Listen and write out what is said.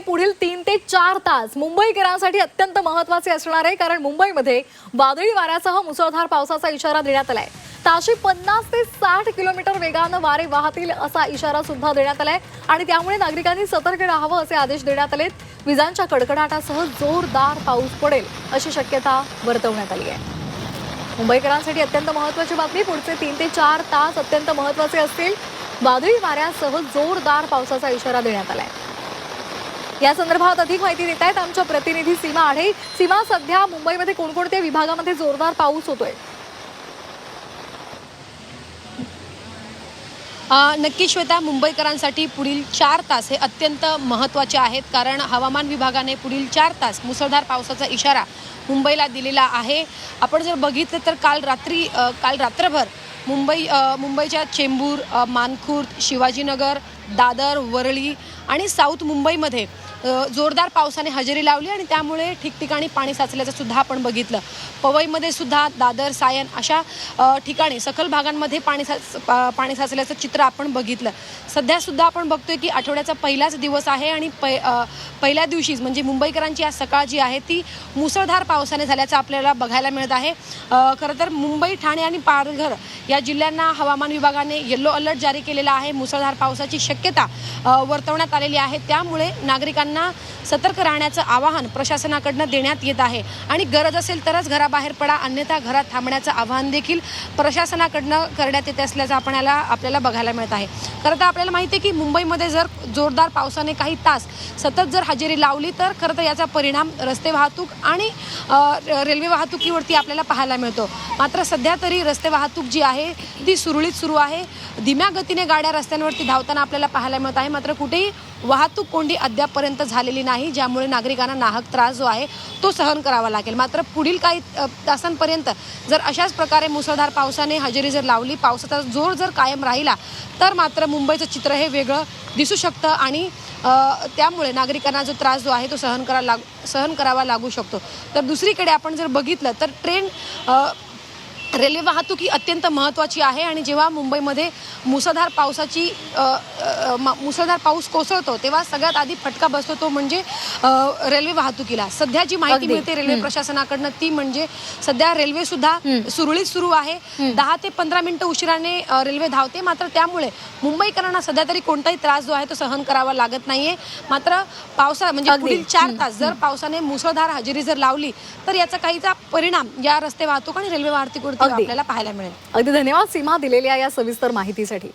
पुढील तीन ते चार तास मुंबईकरांसाठी अत्यंत महत्त्वाचे असणार आहे कारण मुंबईमध्ये वादळी वाऱ्यासह मुसळधार पावसाचा इशारा देण्यात आलाय. ताशी पन्नास ते साठ किलोमीटर वेगानं वारे वाहतील असा इशारा सुद्धा देण्यात आलाय आणि त्यामुळे नागरिकांनी सतर्क राहावं असे आदेश देण्यात आलेत. विजांच्या कडकडाटासह जोरदार पाऊस पडेल अशी शक्यता वर्तवण्यात आली आहे. मुंबईकरांसाठी अत्यंत महत्वाची बातमी पुढचे तीन ते चार तास अत्यंत महत्त्वाचे असतील. वादळी वाऱ्यासह जोरदार पावसाचा इशारा देण्यात आलाय. या संदर्भात अधिक माहिती देत आहेत आमच्या प्रतिनिधी सीमा आढे. सीमा सध्या मुंबईमध्ये कोणकोणत्या विभागामध्ये जोरदार पाऊस होतोय? नक्की श्वेता मुंबईकरांसाठी पुढील चार तास हे अत्यंत महत्त्वाचे आहेत कारण हवामान विभागाने पुढील चार तास मुसळधार पावसाचा इशारा मुंबईला दिलेला आहे. आपण जर बघितलं तर काल रात्री काल रात्रभर मुंबई मुंबईच्या चेंबूर मानखुर्द शिवाजीनगर दादर वरळी आणि साऊथ मुंबईमध्ये जोरदार पावसाने हजेरी लावली आणि त्यामुळे ठिकठिकाणी पाणी साचल्याचं सुद्धा आपण बघितलं. पवईमध्ये सुद्धा दादर सायन अशा ठिकाणी सखल भागांमध्ये पाणी साच पाणी साचल्याचं चित्र आपण बघितलं. सध्यासुद्धा आपण बघतोय की आठवड्याचा पहिलाच दिवस आहे आणि पै पहिल्या दिवशीच म्हणजे मुंबईकरांची आज सकाळ जी आहे ती मुसळधार पावसाने झाल्याचं आपल्याला बघायला मिळत आहे. खरं तर मुंबई ठाणे आणि पालघर या जिल्ह्यांना हवामान विभागाने येल्लो अलर्ट जारी केलेला आहे. मुसळधार पावसाची शक्यता वर्तवण्यात आलेली आहे. त्यामुळे नागरिकांना सतर्क राहण्याचं आवाहन प्रशासनाकडनं देण्यात येत आहे. आणि गरज असेल तरच घराबाहेर पडा अन्यथा घरात थांबण्याचं आवाहन देखील प्रशासनाकडनं करण्यात येत असल्याचं आपल्याला आपल्याला बघायला मिळत आहे. खरं तर आपल्याला माहिती आहे की मुंबईमध्ये जर जोरदार पावसाने काही तास सतत जर हजेरी लावली तर खरं तर याचा परिणाम रस्ते वाहतूक आणि रेल्वे वाहतुकीवरती आपल्याला पाहायला मिळतो. मात्र सध्या तरी रस्ते वाहतूक जी आहे ती सुरळीत सुरू आहे. धीम्या गतीने गाड्या रस्त्यांवरती धावताना आपल्याला पाहायला मिळत आहे. मात्र कुठेही वाहतूक कोंडी अद्यापपर्यंत झालेली नाही ज्यामुळे नागरिकांना नाहक त्रास जो आहे तो सहन करावा लागेल. मात्र पुढील काही तासांपर्यंत जर अशाच प्रकारे मुसळधार पावसाने हजेरी जर लावली पावसाचा जोर जर कायम राहिला तर मात्र मुंबईचं चित्र हे वेगळं दिसू शकतं आणि त्यामुळे नागरिकांना जो त्रास जो आहे तो सहन करा लाग सहन करावा लागू शकतो. तर दुसरीकडे आपण जर बघितलं तर ट्रेन रेल्वे वाहतूक ही अत्यंत महत्त्वाची आहे आणि जेव्हा मुंबईमध्ये मुसळधार पावसाची मुसळधार पाऊस कोसळतो तेव्हा सगळ्यात आधी फटका बसतो तो म्हणजे रेल्वे वाहतुकीला. सध्या जी माहिती. मिळते रेल्वे प्रशासनाकडनं ती म्हणजे सध्या रेल्वे सुद्धा सुरळीत सुरू आहे. दहा ते पंधरा मिनिटं उशिराने रेल्वे धावते मात्र त्यामुळे मुंबईकरांना सध्या तरी कोणताही त्रास जो आहे तो सहन करावा लागत नाहीये. मात्र पावसा म्हणजे. पुढील चार तास जर पावसाने मुसळधार हजेरी जर लावली तर याचा काहीचा परिणाम या रस्ते वाहतूक आणि रेल्वे वाहतुकीवरती अगदी. आपल्याला पाहायला मिळेल. अगदी धन्यवाद सीमा दिलेल्या या सविस्तर माहितीसाठी.